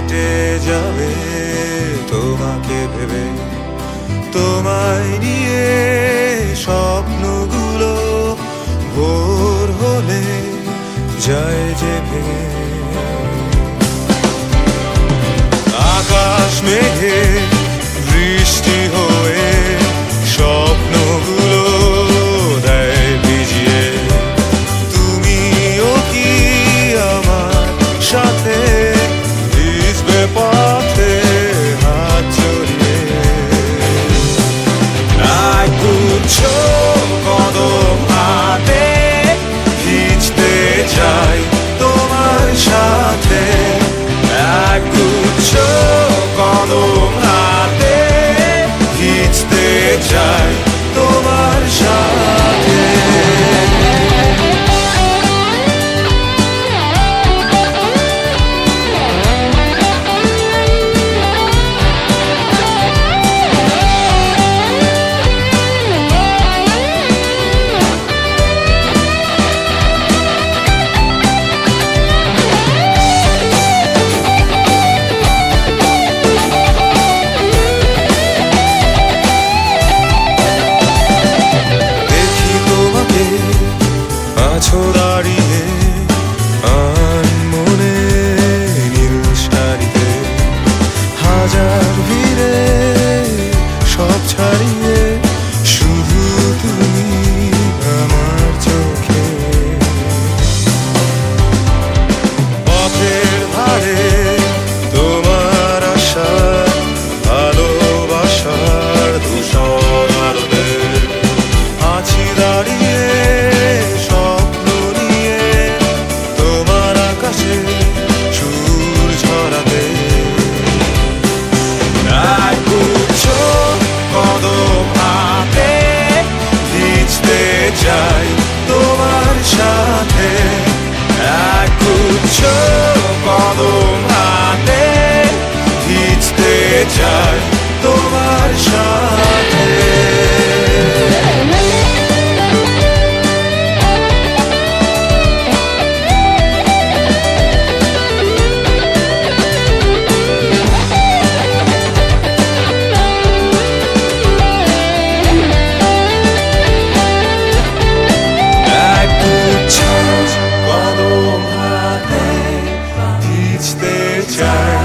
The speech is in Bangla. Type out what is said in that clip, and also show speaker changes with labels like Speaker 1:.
Speaker 1: কেটে যাবে তোমাকে ভেবে। তোমায় নিয়ে স্বপ্নগুলো ভোর হলে যায় যে ভেঙে। আকাশ মেঘে chose dudarías. যাই তোমার সাথে। এক উচ্চ sky.